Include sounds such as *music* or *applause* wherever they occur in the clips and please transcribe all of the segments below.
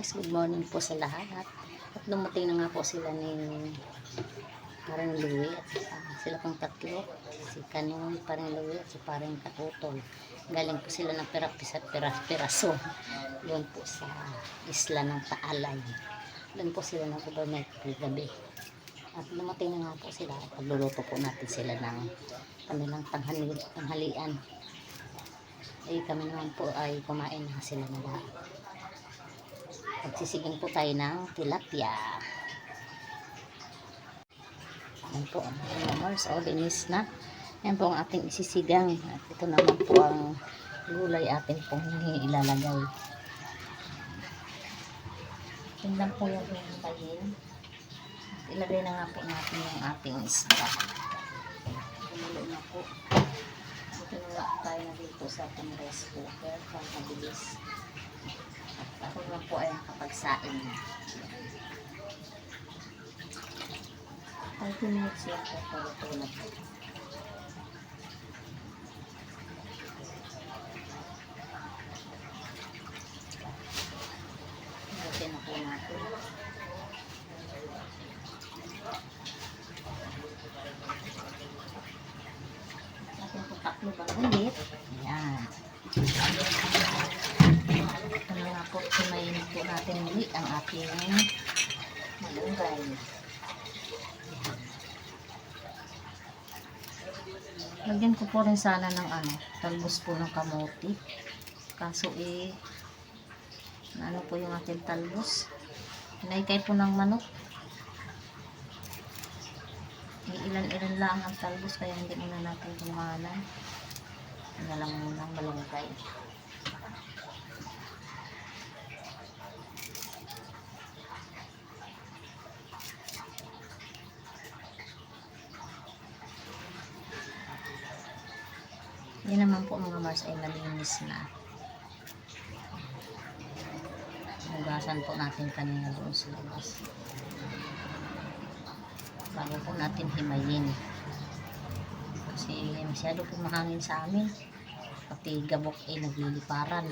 Mars, good morning po sa lahat. At dumating na nga po sila ni parang Louie at ah, sila pang tatlo. Si Kanon, parang Louie at si parang Katutol. Galing po sila ng pera-pisa pera-piraso. Doon po sa isla ng Taalay. Doon po sila ng overnight gabi. At dumating na nga po sila. Pagluluto po natin sila ng kanilang tanghali, tanghalian. Eh kami naman po ay kumain na sila na lahat. Magsisiging po tayo ng tilapia. Yan po ang mga Mars. O, linis na. Yan po ang ating isisigang. At ito naman po ang gulay atin pong ilalagay. Yan lang po yung hihintayin. Ilagay na nga po natin yung ating isda. Kumulo na po. Tinuwa tayo na dito sa ating rice cooker para mabilis. Po ay nakapagsain na. 30 minutes lang po para ito na po. Na po natin. Natin po taklo bang ulit. Ayan. Ito na nga po, sumayin po natin muli ang ating malunggay. Lagyan ko po rin sana ng ano, talbos po ng kamote. Kaso eh, ano po yung ating talbos. Naikay po ng manok. Ilan-ilan lang ang talbos kaya hindi muna natin kumahalan. Ano lang muna ang malunggay. Yan naman po mga Mars ay malinis na. Hugasan po natin kanina doon sa labas. Bago po natin himayin. Kasi masyado po mahangin sa amin. Pati gabok ay nagliliparan.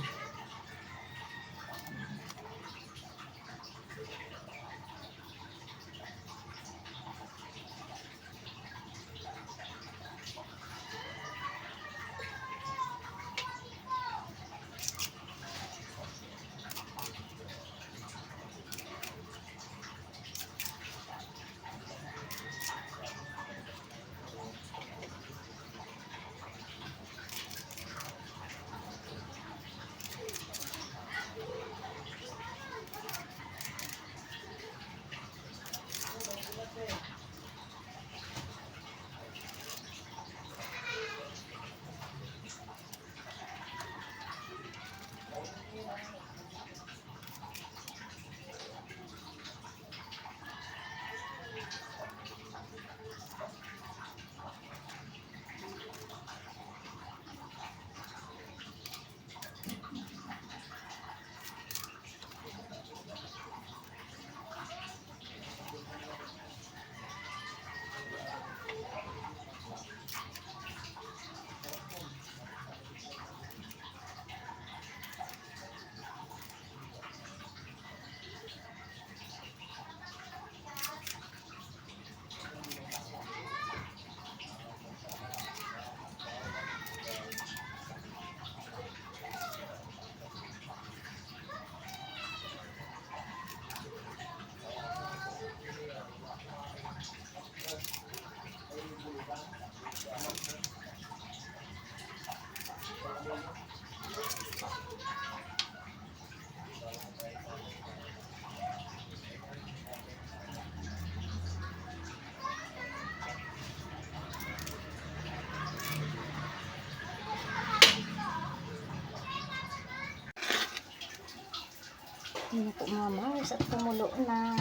Tingnan po mga Mars at kumulo na.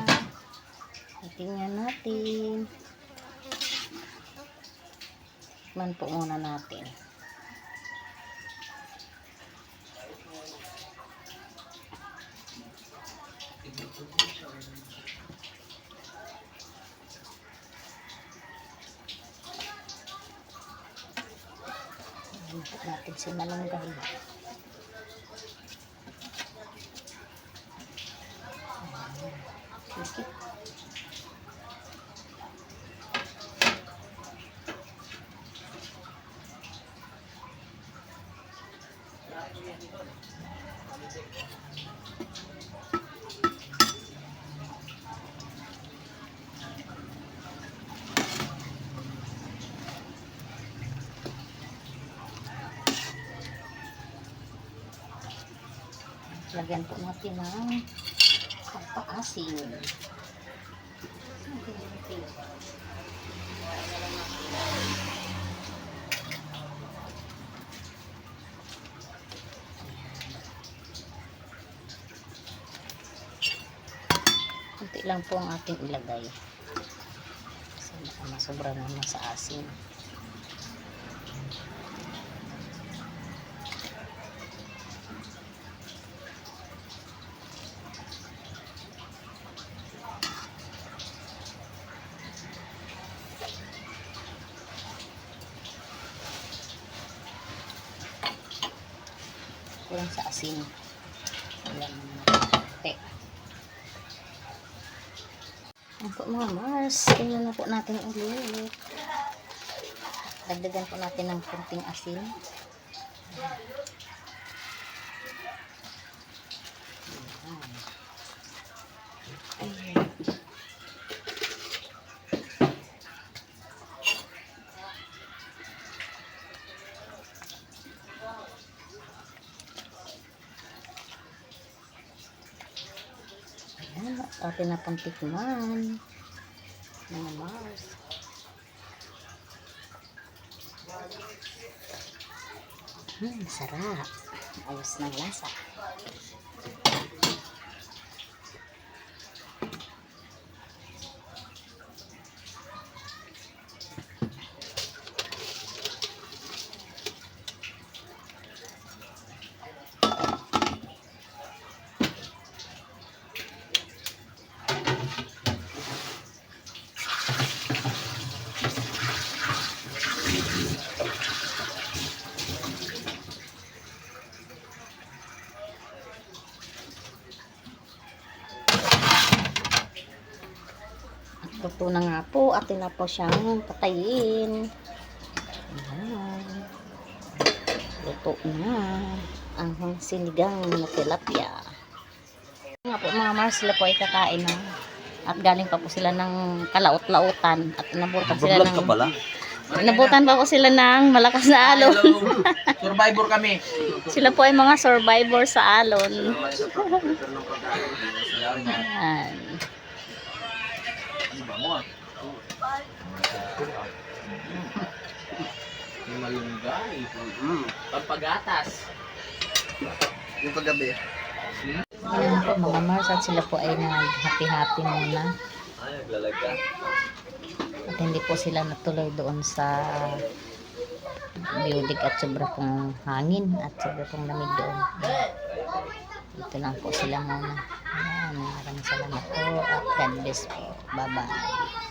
Tingnan natin. Man po muna natin. Natin si Malunggay. Lagyan po natin ng pampaasin. Kunti lang po ang ating ilagay. Kasi baka masobra naman sa asin. Kulang sa asin. Alam mo natin. Yan po mga Mars. Tingnan na po natin ulit. Dagdagan po natin ng kunting asin. Ayan. Ayan. Ayan, atin na pong tikman. Mga Mars. Hmm, sarap. Ayos ng lasa. Luto na nga po. Atin na po siyang patayin. Ayan. Luto na. Ang sinigang na tilapia. Nga po mga Mars, sila po ay kakain na. At galing pa po sila ng kalaot-lautan. At nabutan sila ka ng... Nabutan pa po sila ng malakas na alon. *laughs* Survivor kami. Sila po ay mga survivor sa alon. Ayan. Yung malunggay. Pampagatas. Yung kagabi. Ayan po mga Mars at sila po ay nag-happy-happy muna. Ay, naglalag ka. At hindi po sila natuloy doon sa building at sobra pong hangin at sobra pong lamig doon. Dito lang po sila muna. Ayan, maraming salamat po at God bless po. 拜拜。